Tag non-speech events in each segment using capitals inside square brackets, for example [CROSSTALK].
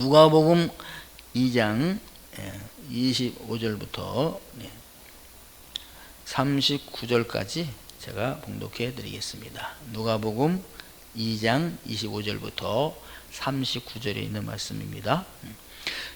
누가복음 2장 25절부터 39절까지 제가 봉독해 드리겠습니다. 누가복음 2장 25절부터 39절에 있는 말씀입니다.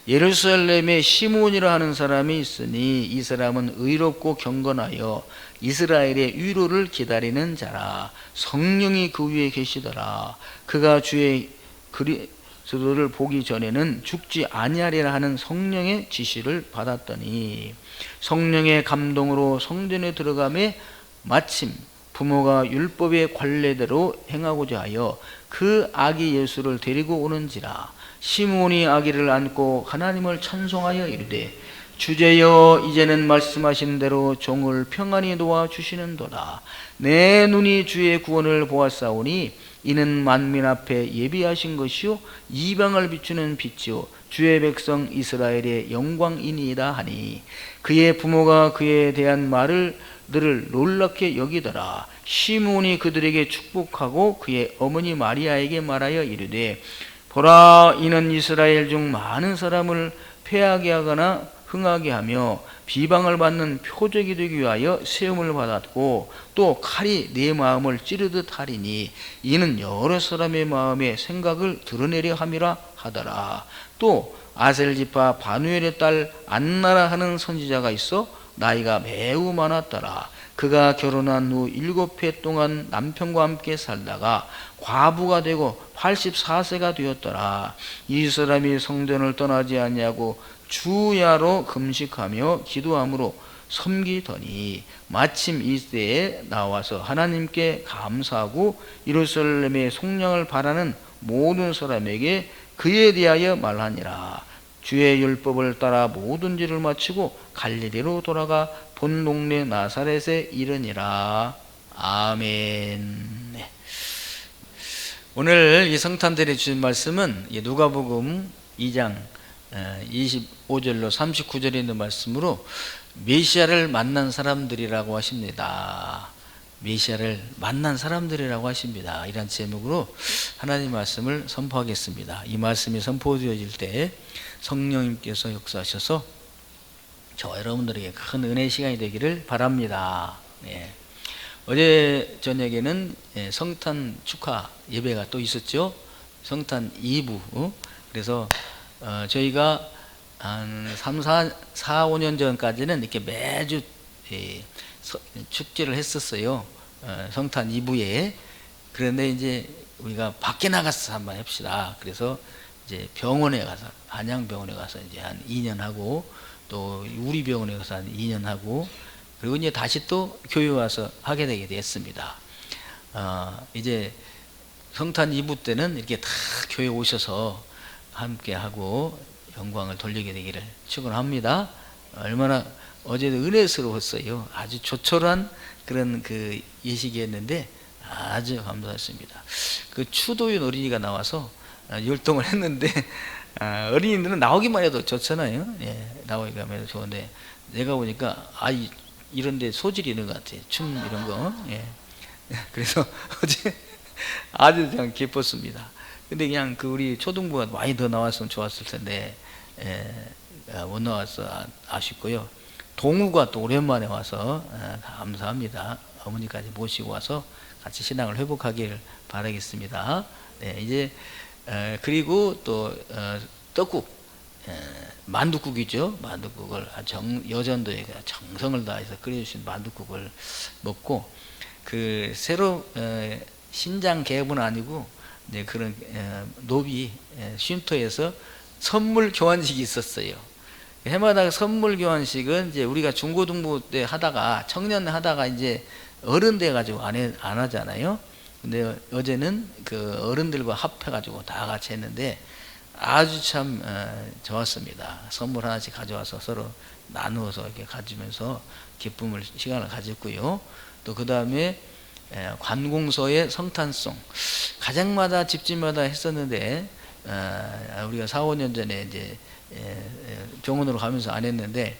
예루살렘에 시몬이라 하는 사람이 있으니 이 사람은 의롭고 경건하여 이스라엘의 위로를 기다리는 자라 성령이 그 위에 계시더라 그가 주의 그리 스도를 보기 전에는 죽지 아니하리라 하는 성령의 지시를 받았더니 성령의 감동으로 성전에 들어가매 마침 부모가 율법의 관례대로 행하고자 하여 그 아기 예수를 데리고 오는지라 시몬이 아기를 안고 하나님을 찬송하여 이르되 주제여 이제는 말씀하신 대로 종을 평안히 도와 주시는도다. 내 눈이 주의 구원을 보았사오니 이는 만민 앞에 예비하신 것이요 이방을 비추는 빛이요 주의 백성 이스라엘의 영광이니이다 하니 그의 부모가 그에 대한 말을 들을 놀랍게 여기더라. 시몬이 그들에게 축복하고 그의 어머니 마리아에게 말하여 이르되 보라 이는 이스라엘 중 많은 사람을 패하게 하거나 흥하게 하며 비방을 받는 표적이 되기 위하여 세움을 받았고 또 칼이 내 마음을 찌르듯 하리니 이는 여러 사람의 마음의 생각을 드러내려 함이라 하더라. 또 아셀지파 바누엘의 딸 안나라 하는 선지자가 있어 나이가 매우 많았더라. 그가 결혼한 후 일곱 해 동안 남편과 함께 살다가 과부가 되고 84세가 되었더라. 이 사람이 성전을 떠나지 아니하고 주야로 금식하며 기도함으로 섬기더니 마침 이때에 나와서 하나님께 감사하고 예루살렘의 속량을 바라는 모든 사람에게 그에 대하여 말하니라. 주의 율법을 따라 모든 일을 마치고 갈릴리로 돌아가 본 동네 나사렛에 이르니라. 아멘. 네. 오늘 이 성탄절에 주신 말씀은 누가복음 2장 25절로 39절에 있는 말씀으로 메시아를 만난 사람들이라고 하십니다. 메시아를 만난 사람들이라고 하십니다. 이런 제목으로 하나님 말씀을 선포하겠습니다. 이 말씀이 선포되어질 때 성령님께서 역사하셔서 저 여러분들에게 큰 은혜 시간이 되기를 바랍니다. 네. 어제 저녁에는 예, 성탄 축하 예배가 또 있었죠. 성탄 2부. 어? 그래서 어, 저희가 한 3, 4, 4, 5년 전까지는 이렇게 매주 예, 축제를 했었어요. 어, 성탄 2부에. 그런데 이제 우리가 밖에 나가서 한번 합시다. 그래서 이제 병원에 가서 한양병원에 가서 이제 한 2년 하고 또 우리 병원에 가서 한 2년 하고 그리고 이제 다시 또 교회 와서 하게 되게 됐습니다. 어, 이제 성탄 2부 때는 이렇게 다 교회 오셔서 함께 하고 영광을 돌리게 되기를 축원합니다. 얼마나 어제도 은혜스러웠어요. 아주 조촐한 그런 그 예식이었는데 아주 감사했습니다. 그 추도윤 어린이가 나와서 율동을 했는데 아, 어린이들은 나오기만 해도 좋잖아요. 예, 나오기만 해도 좋은데 내가 보니까 아이 런 데 소질이 있는 것 같아요. 춤 이런 거. 예. 그래서 [LAUGHS] 어제 아주 그냥 기뻤습니다. 근데 그냥 그 우리 초등부가 많이 더 나왔으면 좋았을 텐데 예, 아, 못 나와서 아, 아쉽고요. 동우가 또 오랜만에 와서 아, 감사합니다. 어머니까지 모시고 와서 같이 신앙을 회복하기를 바라겠습니다. 네, 이제 에, 그리고 또 어, 떡국 에, 만두국이죠. 만두국을 정, 여전도에 정성을 다해서 끓여주신 만두국을 먹고 그 새로 에, 신장 개업은 아니고 이제 그런 에, 노비 에, 쉼터에서 선물 교환식이 있었어요. 해마다 선물 교환식은 이제 우리가 중고등부 때 하다가 청년 하다가 이제 어른 돼 가지고 안, 해, 안 하잖아요. 근데 어제는 그 어른들과 합해 가지고 다 같이 했는데 아주 참 어, 좋았습니다. 선물 하나씩 가져와서 서로 나누어서 이렇게 가지면서 기쁨을 시간을 가졌고요. 또 그 다음에 관공서의 성탄송 가정마다 집집마다 했었는데 어, 우리가 4, 5년 전에 이제 병원으로 가면서 안 했는데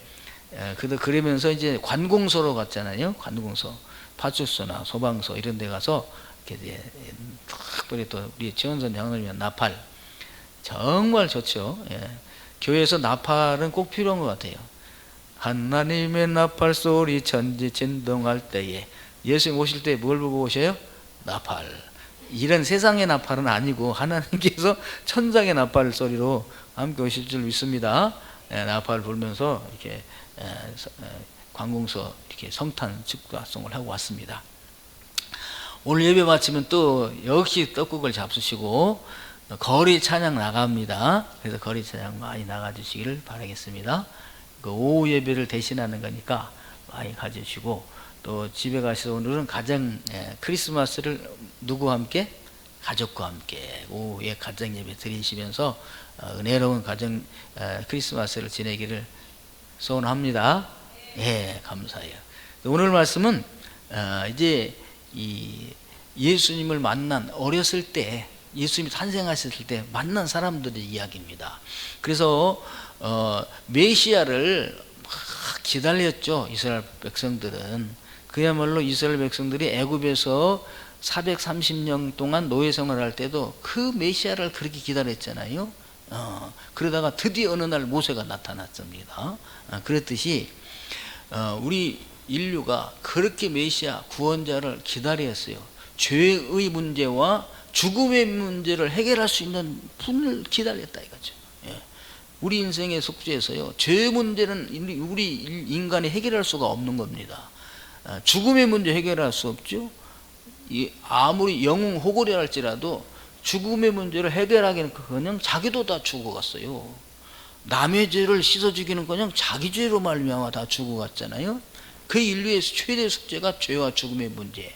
그도 그러면서 이제 관공서로 갔잖아요. 관공서 파출소나 소방서 이런 데 가서 이렇게 특별히 또 우리 지원선 장로님 나팔 정말 좋죠. 예. 교회에서 나팔은 꼭 필요한 것 같아요. 하나님의 나팔 소리 천지 진동할 때에 예수님 오실 때 뭘 보고 오셔요? 나팔. 이런 세상의 나팔은 아니고 하나님께서 [LAUGHS] 천상의 나팔 소리로 함께 오실 줄 믿습니다. 예, 나팔 불면서 이렇게 에, 서- 에, 관공서 이렇게 성탄 축가송을 하고 왔습니다. 오늘 예배 마치면 또 역시 떡국을 잡수시고 거리 찬양 나갑니다. 그래서 거리 찬양 많이 나가주시기를 바라겠습니다. 그 오후 예배를 대신하는 거니까 많이 가주시고 또 집에 가셔서 오늘은 가정 예, 크리스마스를 누구와 함께 가족과 함께 오후에 가정 예배 드리시면서 어, 은혜로운 가정 어, 크리스마스를 지내기를 소원합니다. 예, 감사해요. 오늘 말씀은 어, 이제 이 예수님을 만난 어렸을 때 예수님이 탄생하셨을 때 만난 사람들의 이야기입니다. 그래서 어, 메시아를 막 기다렸죠. 이스라엘 백성들은 그야말로 이스라엘 백성들이 애굽에서 430년 동안 노예 생활할 때도 그 메시아를 그렇게 기다렸잖아요. 어, 그러다가 드디어 어느 날 모세가 나타났습니다. 어, 그랬듯이 어, 우리 인류가 그렇게 메시아 구원자를 기다렸어요. 죄의 문제와 죽음의 문제를 해결할 수 있는 분을 기다렸다 이거죠. 예. 우리 인생의 숙제에서요. 죄 문제는 우리- 인간이 해결할 수가 없는 겁니다. 아, 죽음의 문제 해결할 수 없죠. 이 아무리 영웅 호고려 할지라도 죽음의 문제를 해결하기는 그냥 자기도 다 죽어갔어요. 남의 죄를 씻어 죽이는 그냥 자기 죄로 말미암아 다 죽어갔잖아요. 그 인류의 최대 숙제가 죄와 죽음의 문제.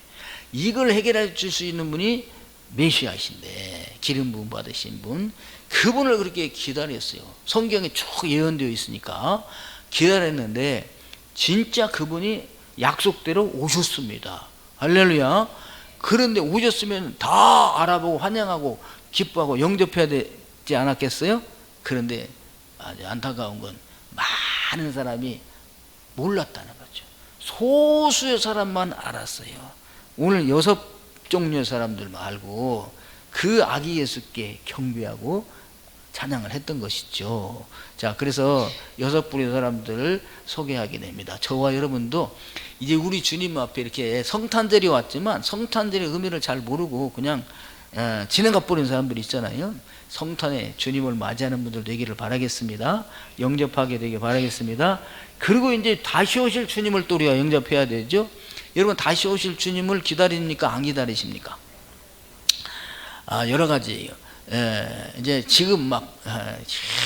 이걸 해결해 줄 수 있는 분이 메시아이신데 기름 부음 받으신 분 그분을 그렇게 기다렸어요. 성경에 쭉 예언되어 있으니까 기다렸는데 진짜 그분이 약속대로 오셨습니다. 할렐루야. 그런데 오셨으면 다 알아보고 환영하고 기뻐하고 영접해야 되지 않았겠어요? 그런데 아주 안타까운 건 많은 사람이 몰랐다는 거죠. 소수의 사람만 알았어요. 오늘 여섯 종류의 사람들 말고 그 아기 예수께 경배하고 찬양을 했던 것이죠. 자, 그래서 여섯 분의 사람들을 소개하게 됩니다. 저와 여러분도 이제 우리 주님 앞에 이렇게 성탄절이 왔지만 성탄절의 의미를 잘 모르고 그냥 어, 지나가 버린 사람들이 있잖아요. 성탄에 주님을 맞이하는 분들 되기를 바라겠습니다. 영접하게 되길 바라겠습니다. 그리고 이제 다시 오실 주님을 또 우리가 영접해야 되죠. 여러분 다시 오실 주님을 기다립니까? 안 기다리십니까? 아, 여러 가지 에, 이제 지금 막 에,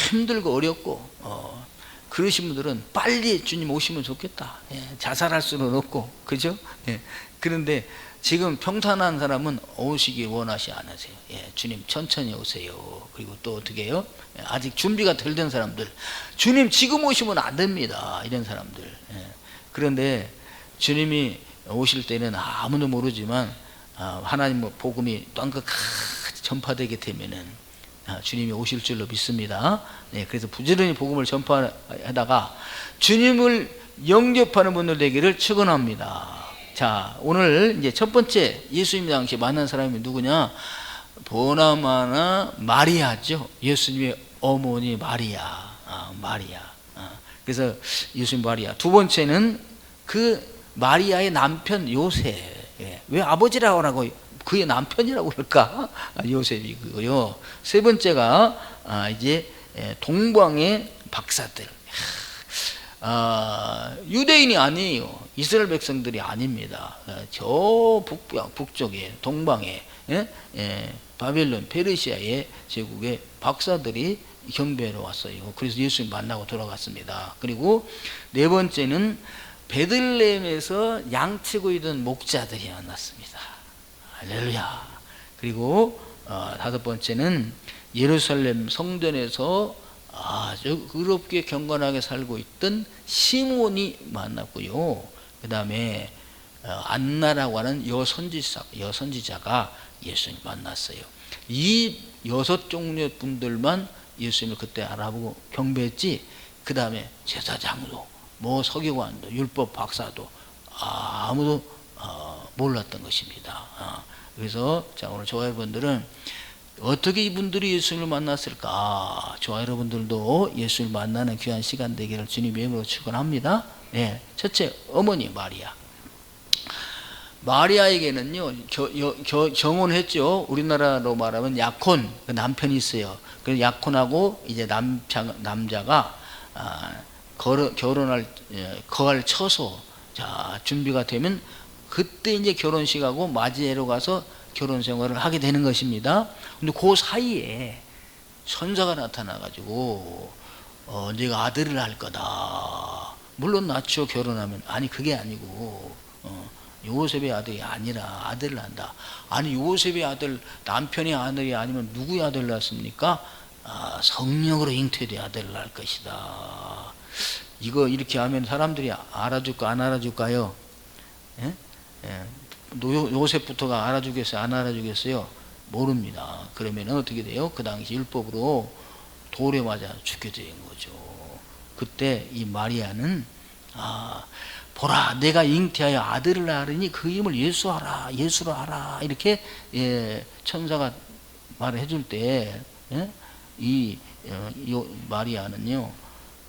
힘들고 어렵고 어, 그러신 분들은 빨리 주님 오시면 좋겠다. 예, 자살할 수는 없고 그죠? 예, 그런데 지금 평탄한 사람은 오시기 원하시 않으세요. 예, 주님 천천히 오세요. 그리고 또 어떻게 해요? 예, 아직 준비가 덜 된 사람들 주님 지금 오시면 안 됩니다. 이런 사람들 예, 그런데 주님이 오실 때는 아무도 모르지만 아, 하나님 뭐 복음이 땅끝까지 전파되게 되면은 아, 주님이 오실 줄로 믿습니다. 네, 그래서 부지런히 복음을 전파하다가 주님을 영접하는 분들 되기를 축원합니다. 자, 오늘 이제 첫 번째 예수님 당시 만난 사람이 누구냐? 보나마나 마리아죠. 예수님의 어머니 마리아, 아, 마리아. 아, 그래서 예수님 마리아. 두 번째는 그 마리아의 남편 요셉. 예, 왜 아버지라고 하고 그의 남편이라고 그럴까? 아, 요셉이고요. 세 번째가 아, 이제 예, 동방의 박사들. 아, 유대인이 아니에요. 이스라엘 백성들이 아닙니다. 어, 저 북, 북쪽에 동방에 예? 예, 바벨론 페르시아의 제국의 박사들이 경배하러 왔어요. 그래서 예수님 만나고 돌아갔습니다. 그리고 네 번째는 베들레헴에서 양치고 있던 목자들이 만났습니다. 할렐루야. 그리고 어, 다섯 번째는 예루살렘 성전에서 아주 의롭게 경건하게 살고 있던 시몬이 만났고요. 그 다음에 안나라고 하는 여선지자, 여선지자가 예수님 만났어요. 이 여섯 종류의 분들만 예수님을 그때 알아보고 경배했지. 그 다음에 제사장도, 뭐 서기관도, 율법 박사도 아무도 어, 몰랐던 것입니다. 어, 그래서 자 오늘 저와 여러분들은 어떻게 이분들이 예수님을 만났을까? 저와 여러분들도 예수를 만나는 귀한 시간 되기를 주님 이름으로 축원합니다. 예, 첫째 어머니 마리아. 마리아에게는요 겨, 여- 겨- 정혼했죠. 우리나라로 말하면 약혼 그 남편이 있어요. 그 약혼하고 이제 남자 남자가 아, 결혼, 결혼할 예, 거할 처소 자 준비가 되면 그때 이제 결혼식하고 맞이해로 가서 결혼 생활을 하게 되는 것입니다. 근데 그 사이에 천사가 나타나가지고 어, 네가 아들을 할 거다. 물론 낳죠 결혼하면 아니 그게 아니고 어, 요셉의 아들이 아니라 아들을 한다. 아니 요셉의 아들 남편의 아들이 아니면 누구의 아들 낳습니까? 아, 성령으로 잉태된 아들을 낳을 것이다. 이거 이렇게 하면 사람들이 알아줄까 안 알아줄까요? 예? 예. 노- 요셉부터가 알아주겠어요? 안 알아주겠어요? 모릅니다. 그러면 어떻게 돼요? 그 당시 율법으로 돌에 맞아 죽게 된 거죠. 그때 이 마리아는 아 보라 내가 잉태하여 아들을 낳으니 그 이름을 예수하라 예수로 하라 이렇게 예, 천사가 말을 해줄 때이 어, 요 마리아는요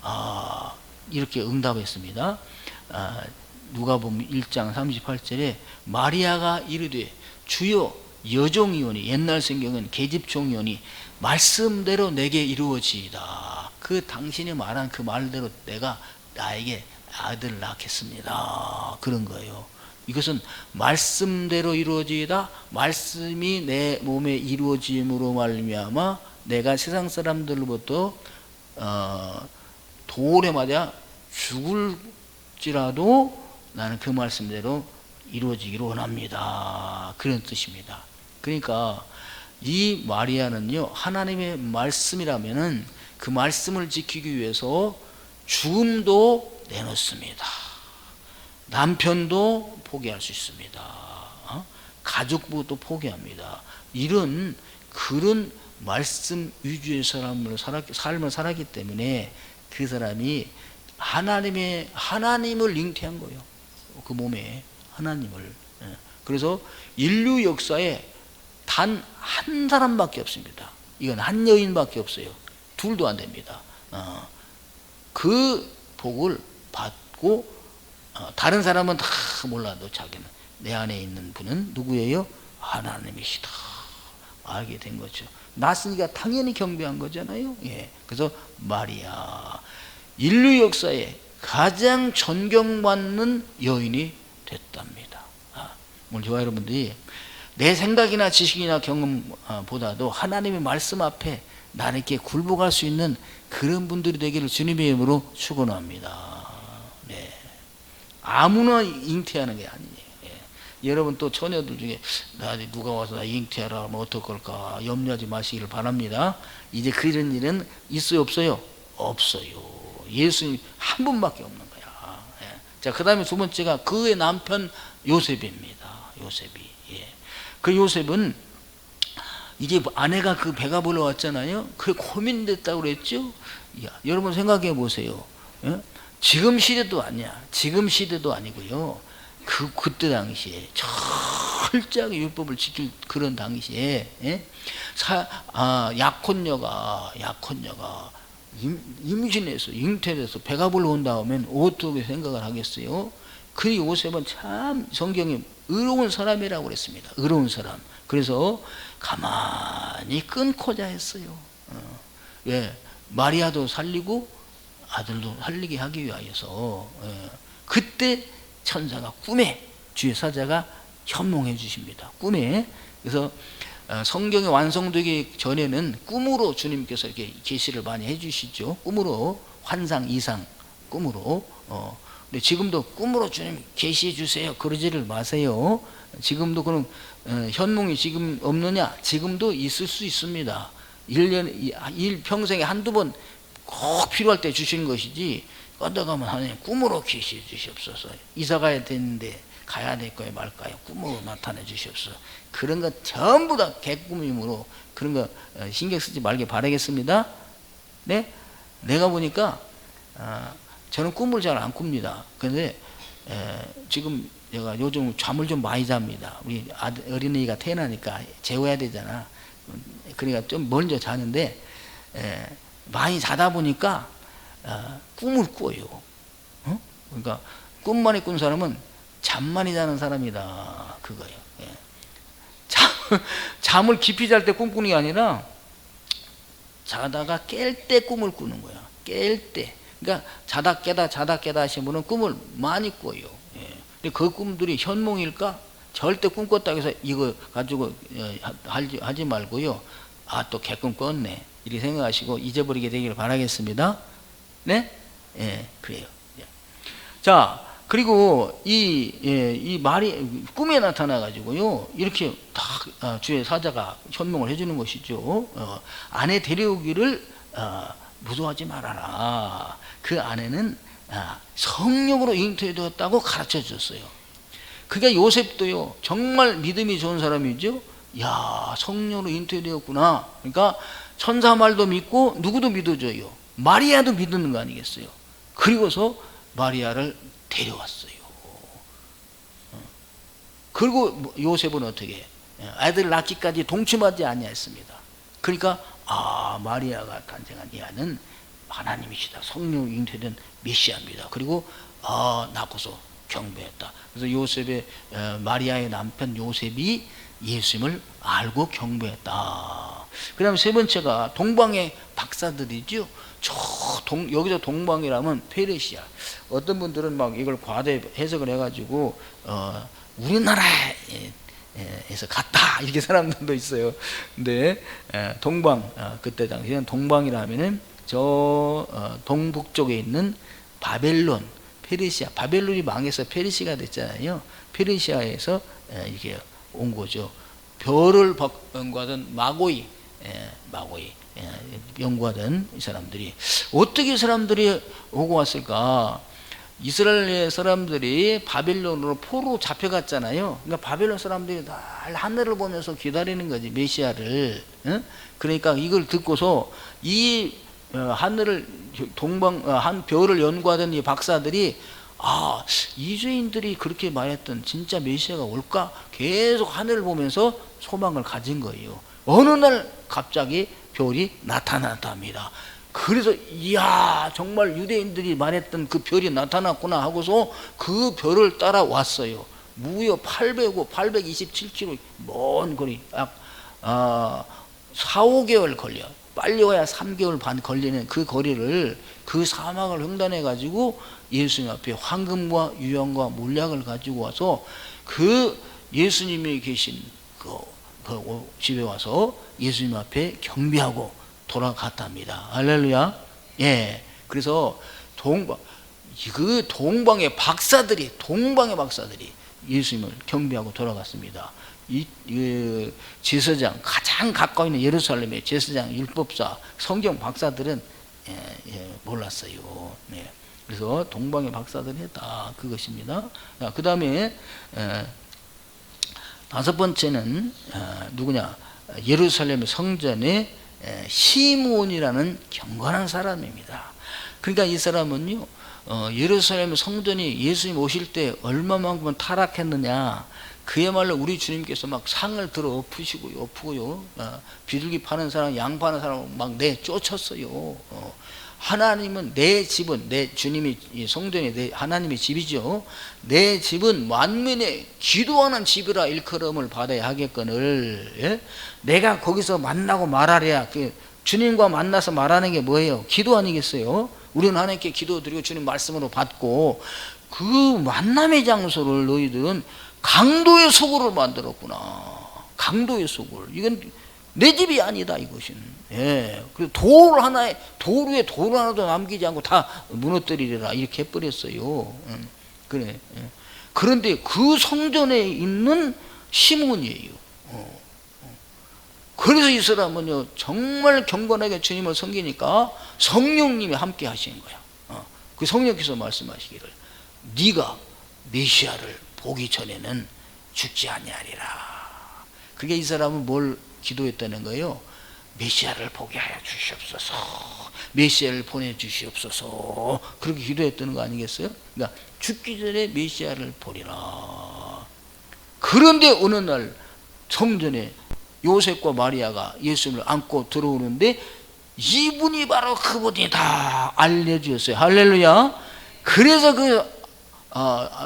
아 이렇게 응답했습니다. 아, 누가 보면 1장 38절에 마리아가 이르되 주여 여종이오니 옛날 성경은 계집종이오니 말씀대로 내게 이루어지이다. 그 당신이 말한 그 말대로 내가 나에게 아들을 낳겠습니다. 그런 거예요. 이것은 말씀대로 이루어지이다. 말씀이 내 몸에 이루어짐으로 말미암아 내가 세상 사람들로부터 어, 돌에 맞아 죽을지라도 나는 그 말씀대로 이루어지기를 원합니다. 그런 뜻입니다. 그러니까 이 마리아는요 하나님의 말씀이라면은 그 말씀을 지키기 위해서 죽음도 내놓습니다. 남편도 포기할 수 있습니다. 어? 가족부도 포기합니다. 이런 그런 말씀 위주의 사람을 살았, 삶을 살았기 때문에 그 사람이 하나님의 하나님을 잉태한 거예요. 그 몸에 하나님을. 예. 그래서 인류 역사에 단 한 사람밖에 없습니다. 이건 한 여인밖에 없어요. 둘도 안 됩니다. 어. 그 복을 받고 어, 다른 사람은 다 몰라도 자기는 내 안에 있는 분은 누구예요? 하나님이시다. 알게 된 거죠. 났으니까 당연히 경배한 거잖아요. 예. 그래서 마리아 인류 역사에 가장 존경받는 여인이 됐답니다. 아, 오늘 저와 여러분들이 내 생각이나 지식이나 경험보다도 하나님의 말씀 앞에 이렇게 굴복할 수 있는 그런 분들이 되기를 주님의 이름으로 축원합니다. 네. 아무나 잉태하는 게 아니에요. 예. 여러분 또 처녀들 중에 나 누가 와서 나 잉태하라 하면 어떡할까 염려하지 마시기를 바랍니다. 이제 그런 일은 있어요 없어요? 없어요. 예수님 한 분밖에 없는 거야. 예. 자, 그 다음에 두 번째가 그의 남편 요셉입니다. 요셉이. 예. 그 요셉은 이제 아내가 그 배가 불러왔잖아요. 그게 고민됐다고 그랬죠? 야, 여러분 생각해 보세요. 예? 지금 시대도 아니야. 지금 시대도 아니고요. 그, 그때 당시에 철저하게 율법을 지킬 그런 당시에, 예? 사, 아, 약혼녀가, 약혼녀가 임, 임신해서 잉태돼서 배가 불러온 다음엔 어떻게 생각을 하겠어요? 그 요셉은 참 성경에 의로운 사람이라고 그랬습니다. 의로운 사람. 그래서 가만히 끊고자 했어요. 어. 왜 마리아도 살리고 아들도 살리게 하기 위하여서 예. 그때 천사가 꿈에 주의 사자가 현몽해 주십니다. 꿈에 그래서 어, 성경이 완성되기 전에는 꿈으로 주님께서 이렇게 계시를 많이 해주시죠. 꿈으로 환상, 이상, 꿈으로. 어, 근데 지금도 꿈으로 주님 계시해 주세요. 그러지를 마세요. 지금도 그런 어, 현몽이 지금 없느냐? 지금도 있을 수 있습니다. 1년, 일 평생에 한두 번 꼭 필요할 때 주시는 것이지, 뻗어가면 하나님 꿈으로 계시해 주시옵소서. 이사 가야 되는데 가야 될 거에 말까요? 꿈으로 나타내 주시옵소서. 그런 것 전부 다 개꿈이므로 그런 거 어, 신경 쓰지 말게 바라겠습니다. 네? 내가 보니까 아, 저는 꿈을 잘 안 꿉니다. 그런데 에, 지금 제가 요즘 잠을 좀 많이 잡니다. 우리 아들, 어린이가 태어나니까 재워야 되잖아. 그러니까 좀 먼저 자는데 에, 많이 자다 보니까 어, 꿈을 꿔요. 어? 그러니까 꿈만이 꾼 사람은 잠만이 자는 사람이다 그거예요. 예. 잠, [LAUGHS] 잠을 깊이 잘 때 꿈꾸는 게 아니라 자다가 깰 때 꿈을 꾸는 거야. 깰 때. 그러니까 자다 깨다 자다 깨다 하신 분은 꿈을 많이 꿔요. 예. 근데 그 꿈들이 현몽일까? 절대 꿈 꿨다고 해서 이거 가지고 어, 하지, 하지 말고요. 아, 또 개꿈 꿨네. 이렇게 생각하시고 잊어버리게 되기를 바라겠습니다. 네? 예, 그래요. 예. 자, 그리고 이, 예, 이 말이 꿈에 나타나 가지고요. 이렇게 딱 어, 주의 사자가 현명을 해주는 것이죠. 어, 아내 데려오기를 어, 무도하지 말아라. 그 아내는 아, 성령으로 잉태되었다고 가르쳐 줬어요. 그게 요셉도요. 정말 믿음이 좋은 사람이죠. 야, 성령으로 잉태되었구나. 그러니까 천사 말도 믿고 누구도 믿어줘요. 마리아도 믿는 거 아니겠어요? 그리고서 마리아를 데려왔어요. 어. 그리고 뭐 요셉은 어떻게? 해? 아들 낳기까지 동침하지 아니했습니다. 그러니까 아 마리아가 탄생한 이 아는 하나님이시다. 성령 잉태된 메시아입니다. 그리고 아 낳고서 경배했다. 그래서 요셉의 어, 마리아의 남편 요셉이 예수님을 알고 경배했다. 그다음 세 번째가 동방의 박사들이죠. 저 동, 여기서 동방이라면 페르시아. 어떤 분들은 막 이걸 과대 해석을 해가지고 어, 우리나라에서 갔다 이렇게 사람들도 있어요. 근데 에, 동방 어, 그때 당시에는 동방이라 하면은 저 어, 동북쪽에 있는 바벨론, 페르시아. 바벨론이 망해서 페르시가 됐잖아요. 페르시아에서 에, 이렇게 온 거죠. 별을 마고이, 예, 마고이 예, 연구하던 이 사람들이 어떻게 이 사람들이 오고 왔을까? 이스라엘 사람들이 바벨론으로 포로 잡혀갔잖아요. 그러니까 바벨론 사람들이 날 하늘을 보면서 기다리는 거지 메시아를. 예? 그러니까 이걸 듣고서 이 어, 하늘을 동방 어, 한 별을 연구하던 이 박사들이 아 이주인들이 그렇게 말했던 진짜 메시아가 올까 계속 하늘을 보면서 소망을 가진 거예요. 어느 날 갑자기 별이 나타났답니다. 그래서 이야 정말 유대인들이 말했던 그 별이 나타났구나 하고서 그 별을 따라왔어요. 무려 805, 827km 먼 거리, 약 아, 4, 5개월 걸려. 빨리 와야 3개월 반 걸리는 그 거리를 그 사막을 횡단해 가지고 예수님 앞에 황금과 유황과 몰약을 가지고 와서 그 예수님이 계신 그, 그 집에 와서 예수님 앞에 경배하고 돌아갔답니다. 할렐루야. 예. 그래서 동방 그 동방의 박사들이 동방의 박사들이 예수님을 경배하고 돌아갔습니다. 이, 이 제사장 가장 가까이 있는 예루살렘의 제사장 율법사 성경 박사들은 예, 예, 몰랐어요. 네. 그래서 동방의 박사들이 했다 그것입니다. 그 다음에 다섯 번째는 어, 누구냐 예루살렘 성전의 시므온이라는 경건한 사람입니다. 그러니까 이 사람은요 어, 예루살렘 성전이 예수님 오실 때 얼마만큼 타락했느냐 그야말로 우리 주님께서 막 상을 들어 엎으시고요, 엎고요. 어, 비둘기 파는 사람, 양 파는 사람 막 내쫓았어요. 어, 하나님은 내 집은 내 주님이 성전이 내 하나님의 집이죠. 내 집은 만민의 기도하는 집이라 일컬음을 받아야 하겠거늘. 예? 내가 거기서 만나고 말하랴. 그 주님과 만나서 말하는 게 뭐예요? 기도 아니겠어요? 우리는 하나님께 기도드리고 주님 말씀으로 받고 그 만남의 장소를 너희들은 강도의 소굴을 만들었구나. 강도의 소굴. 이건 내 집이 아니다 이것은. 예. 그돌 하나에 돌 위에 돌 하나도 남기지 않고 다 무너뜨리리라 이렇게 해버렸어요. 음, 그래. 예. 그런데 그 성전에 있는 시몬이에요. 어, 어. 그래서 이 사람은요 정말 경건하게 주님을 섬기니까 성령님이 함께 하시는 거야. 어. 그 성령께서 말씀하시기를 네가 메시아를 보기 전에는 죽지 아니하리라. 그게 이 사람은 뭘 기도했다는 거예요? 메시아를 보게 하여 주시옵소서. 메시아를 보내 주시옵소서. 그렇게 기도했다는 거 아니겠어요? 그러니까 죽기 전에 메시아를 보리라. 그런데 어느 날 성전에 요셉과 마리아가 예수님을 안고 들어오는데 이분이 바로 그분이 다 알려주었어요. 할렐루야. 그래서 그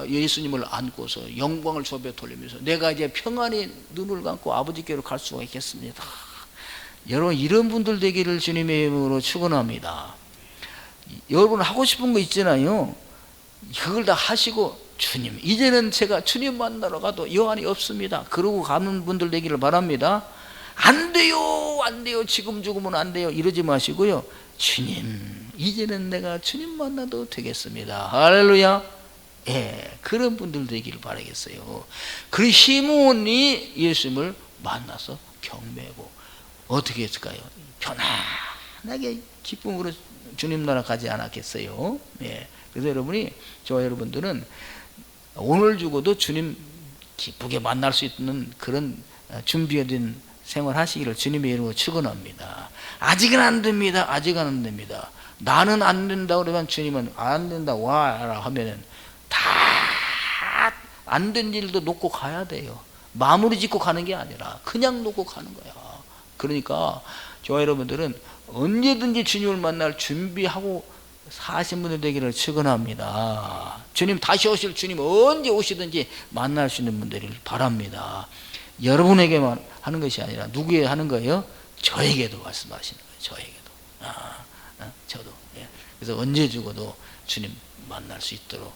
예수님을 안고서 영광을 저배 돌리면서 내가 이제 평안히 눈을 감고 아버지께로 갈 수가 있겠습니다. 여러분 이런 분들 되기를 주님의 이름으로 축원합니다. 여러분 하고 싶은 거 있잖아요. 그걸 다 하시고 주님 이제는 제가 주님 만나러 가도 여한이 없습니다. 그러고 가는 분들 되기를 바랍니다. 안 돼요, 안 돼요. 지금 죽으면 안 돼요. 이러지 마시고요. 주님 이제는 내가 주님 만나도 되겠습니다. 할렐루야. 예, 그런 분들 되기를 바라겠어요. 그 시몬이 예수님을 만나서 경배하고 어떻게 했을까요? 편안하게 기쁨으로 주님 나라 가지 않았겠어요? 예. 그래서 여러분이 저와 여러분들은 오늘 죽어도 주님 기쁘게 만날 수 있는 그런 준비된 생활 하시기를 주님의 이름으로 축원합니다. 아직은 안 됩니다. 아직은 안 됩니다. 나는 안 된다 그러면 주님은 안 된다 와라 하면은 다 안 된 일도 놓고 가야 돼요. 마무리 짓고 가는 게 아니라 그냥 놓고 가는 거야. 그러니까 저와 여러분들은 언제든지 주님을 만날 준비하고 사신 분들 되기를 축원합니다. 주님 다시 오실 주님 언제 오시든지 만날 수 있는 분들을 바랍니다. 여러분에게만 하는 것이 아니라 누구에 하는 거예요? 저에게도 말씀하시는 거예요. 저에게도. 아, 아, 저도. 예. 그래서 언제 죽어도 주님 만날 수 있도록.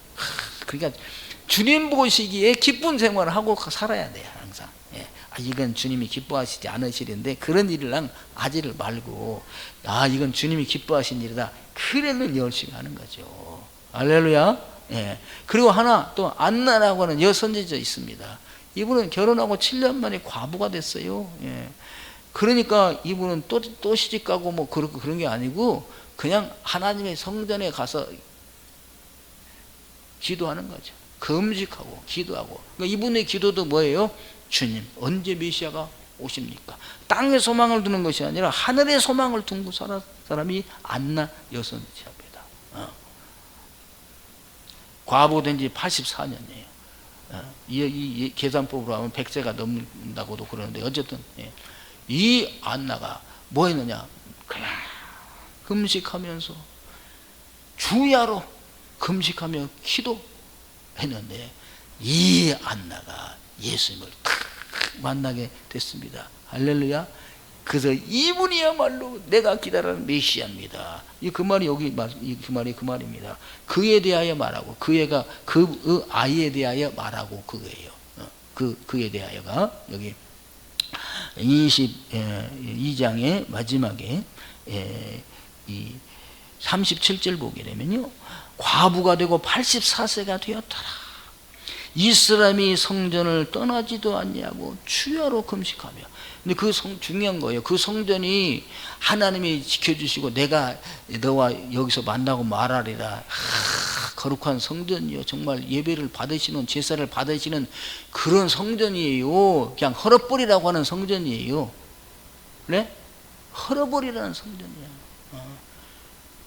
그러니까 주님 보시기에 기쁜 생활을 하고 살아야 돼요. 항상. 예. 아, 이건 주님이 기뻐하시지 않으시는데 그런 일을 하지를 말고 아 이건 주님이 기뻐하신 일이다. 그래는 열심히 하는 거죠. 할렐루야. 예. 그리고 하나 또 안나라고 하는 여선지자 있습니다. 이분은 결혼하고 7년 만에 과부가 됐어요. 예. 그러니까 이분은 또, 또 시집 가고 뭐 그런, 그런 게 아니고 그냥 하나님의 성전에 가서 기도하는 거죠. 금식하고 기도하고. 그러니까 이분의 기도도 뭐예요? 주님, 언제 메시아가 오십니까? 땅에 소망을 두는 것이 아니라 하늘에 소망을 둔 사람이 안나 여선지입니다. 어. 과부된 지 84년이에요. 어. 이, 이, 이, 계산법으로 하면 100세가 넘는다고도 그러는데 어쨌든 예. 이 안나가 뭐 했느냐? 그냥 금식하면서 주야로 금식하며 기도했는데 이 안나가 예수님을 탁 만나게 됐습니다. 할렐루야. 그래서 이분이야말로 내가 기다리는 메시아입니다. 이 그 말이 여기 그 말이 그 말입니다. 그에 대하여 말하고 그 애가 그, 그 아이에 대하여 말하고 그거예요. 어, 그 그에 대하여가 여기 22장의 마지막에 이 37절 보게 되면요. 과부가 되고 84세가 되었더라. 이 사람이 성전을 떠나지도 않냐고 주야로 금식하며. 근데 그 성, 중요한 거예요. 그 성전이 하나님이 지켜주시고 내가 너와 여기서 만나고 말하리라. 하, 거룩한 성전이요. 정말 예배를 받으시는, 제사를 받으시는 그런 성전이에요. 그냥 헐어버리라고 하는 성전이에요. 그래? 헐어버리라는 성전이야. 어.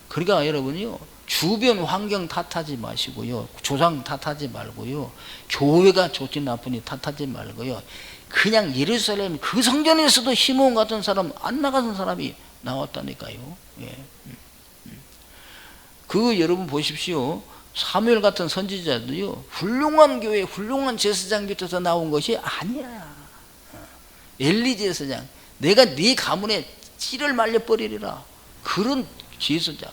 그러니까 여러분이요. 주변 환경 탓하지 마시고요. 조상 탓하지 말고요. 교회가 좋지 나쁘니 탓하지 말고요. 그냥 예루살렘 그 성전에서도 시몬 같은 사람 안 나가는 사람이 나왔다니까요. 예. 그 여러분 보십시오. 사무엘 같은 선지자도요. 훌륭한 교회, 훌륭한 제사장 밑에서 나온 것이 아니야. 엘리 제사장, 내가 네 가문에 씨를 말려 버리리라. 그런 제사장.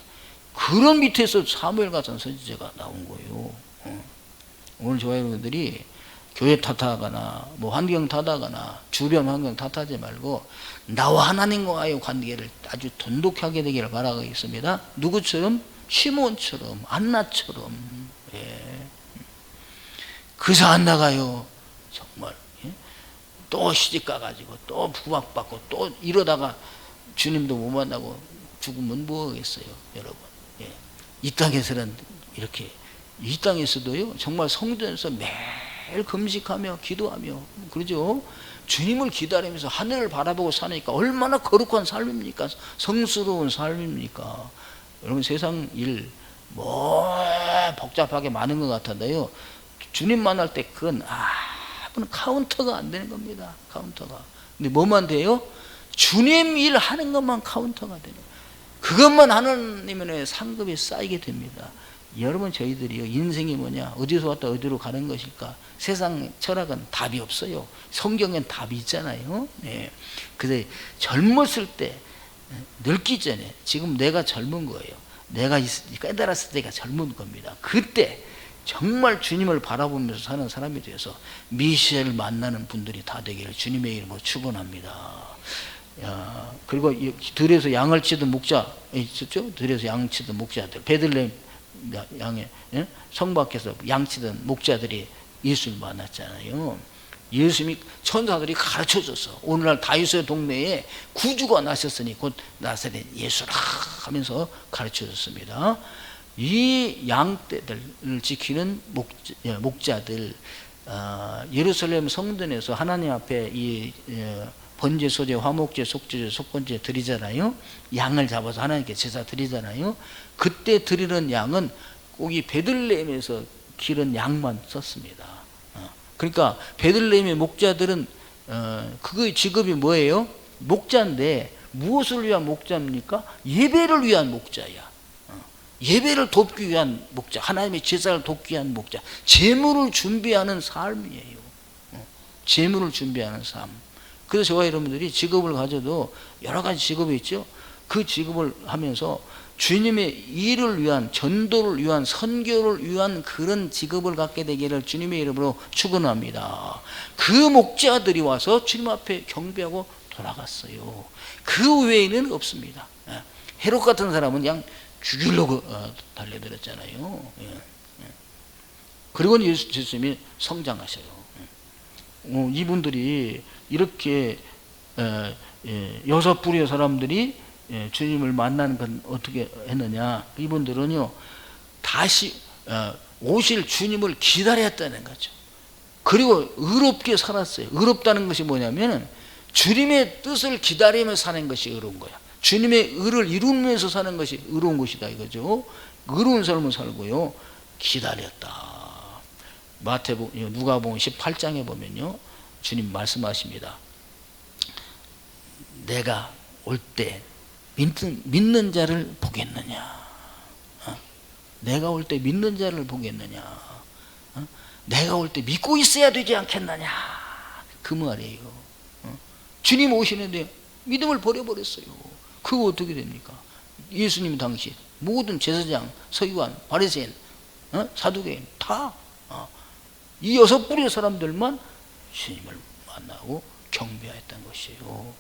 그런 밑에서 사무엘 같은 선지자가 나온 거예요. 어. 오늘 저와 여러분들이 교회 탓하거나 뭐 환경 탓하거나 주변 환경 탓하지 말고 나와 하나님과의 관계를 아주 돈독하게 되기를 바라겠습니다. 누구처럼 시몬처럼 안나처럼 예. 그래서 안 나가요. 정말 예? 또 시집 가가지고 또 부박받고 또 이러다가 주님도 못 만나고 죽으면 뭐하겠어요, 여러분. 예. 이 땅에서는 이렇게 이 땅에서도요 정말 성전에서 매일 금식하며 기도하며 그러죠 주님을 기다리면서 하늘을 바라보고 사니까 얼마나 거룩한 삶입니까 성스러운 삶입니까 여러분 세상 일 뭐 복잡하게 많은 것 같은데요 주님 만날 때 그건 아무런 카운터가 안 되는 겁니다 카운터가 근데 뭐만 돼요? 주님 일 하는 것만 카운터가 되는 거예요. 그것만 하나님의 상급이 쌓이게 됩니다. 여러분 저희들이요. 인생이 뭐냐? 어디서 왔다 어디로 가는 것일까? 세상 철학은 답이 없어요. 성경엔 답이 있잖아요. 예. 근데 젊었을 때 늙기 전에 지금 내가 젊은 거예요. 내가 있- 깨달았을 때가 젊은 겁니다. 그때 정말 주님을 바라보면서 사는 사람이 되어서 미시엘을 만나는 분들이 다 되기를 주님의 이름으로 축원합니다. 야, 그리고 이 들에서 양을 치던 목자 있었죠? 들에서 양 치던 목자들 베들레헴 양에 예? 성 밖에서 양 치던 목자들이 예수를 만났잖아요. 예수님이 천사들이 가르쳐 줬어. 오늘날 다윗의 동네에 구주가 나셨으니 곧 나사렛 예수라 하면서 가르쳐 줬습니다. 이 양떼들을 지키는 목자, 예, 목자들 아, 예루살렘 성전에서 하나님 앞에 이 예, 번제, 소제, 화목제, 속죄제, 속건제 드리잖아요. 양을 잡아서 하나님께 제사 드리잖아요. 그때 드리는 양은 꼭 이 베들레헴에서 기른 양만 썼습니다. 어, 그러니까 베들레헴의 목자들은 어, 그거의 직업이 뭐예요? 목자인데 무엇을 위한 목자입니까? 예배를 위한 목자야. 어, 예배를 돕기 위한 목자, 하나님의 제사를 돕기 위한 목자, 재물을 준비하는 삶이에요. 어, 재물을 준비하는 삶. 그래서 저와 여러분들이 직업을 가져도 여러 가지 직업이 있죠. 그 직업을 하면서 주님의 일을 위한 전도를 위한 선교를 위한 그런 직업을 갖게 되기를 주님의 이름으로 축원합니다. 그 목자들이 와서 주님 앞에 경배하고 돌아갔어요. 그 외에는 없습니다. 예. 헤롯 같은 사람은 그냥 죽이려고 어, 달려들었잖아요. 예. 예. 그리고 예수, 예수님이 성장하셔요. 예. 어, 이분들이 이렇게 에, 예, 여섯 부류의 사람들이 예, 주님을 만나는 건 어떻게 했느냐? 이분들은요 다시 어, 오실 주님을 기다렸다는 거죠. 그리고 의롭게 살았어요. 의롭다는 것이 뭐냐면은 주님의 뜻을 기다리며 사는 것이 의로운 거야. 주님의 의를 이루면서 사는 것이 의로운 것이다 이거죠. 의로운 삶을 살고요. 기다렸다. 마태복 누가복음 18장에 보면요. 주님 말씀하십니다. 내가 올 때 믿는, 믿는 자를 보겠느냐? 어? 내가 올 때 믿는 자를 보겠느냐? 어? 내가 올 때 믿고 있어야 되지 않겠느냐? 그 말이에요. 어? 주님 오시는데 믿음을 버려버렸어요. 그거 어떻게 됩니까? 예수님 당시 모든 제사장, 서기관, 바리새인, 어? 사두개인 다 이 여섯 뿌리의 사람들만 주님을 만나고 경배했던 것이에요.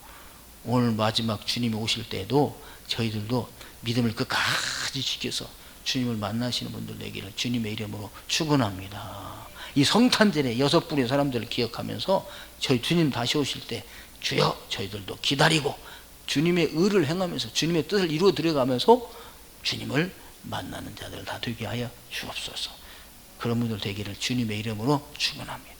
오늘 마지막 주님이 오실 때도 저희들도 믿음을 끝까지 지켜서 주님을 만나시는 분들 되기를 주님의 이름으로 축원합니다. 이 성탄절에 여섯 뿌리의 사람들을 기억하면서 저희 주님 다시 오실 때 주여 저희들도 기다리고 주님의 의를 행하면서 주님의 뜻을 이루어 들어가면서 주님을 만나는 자들 다 되게 하여 주옵소서. 그런 분들 되기를 주님의 이름으로 축원합니다.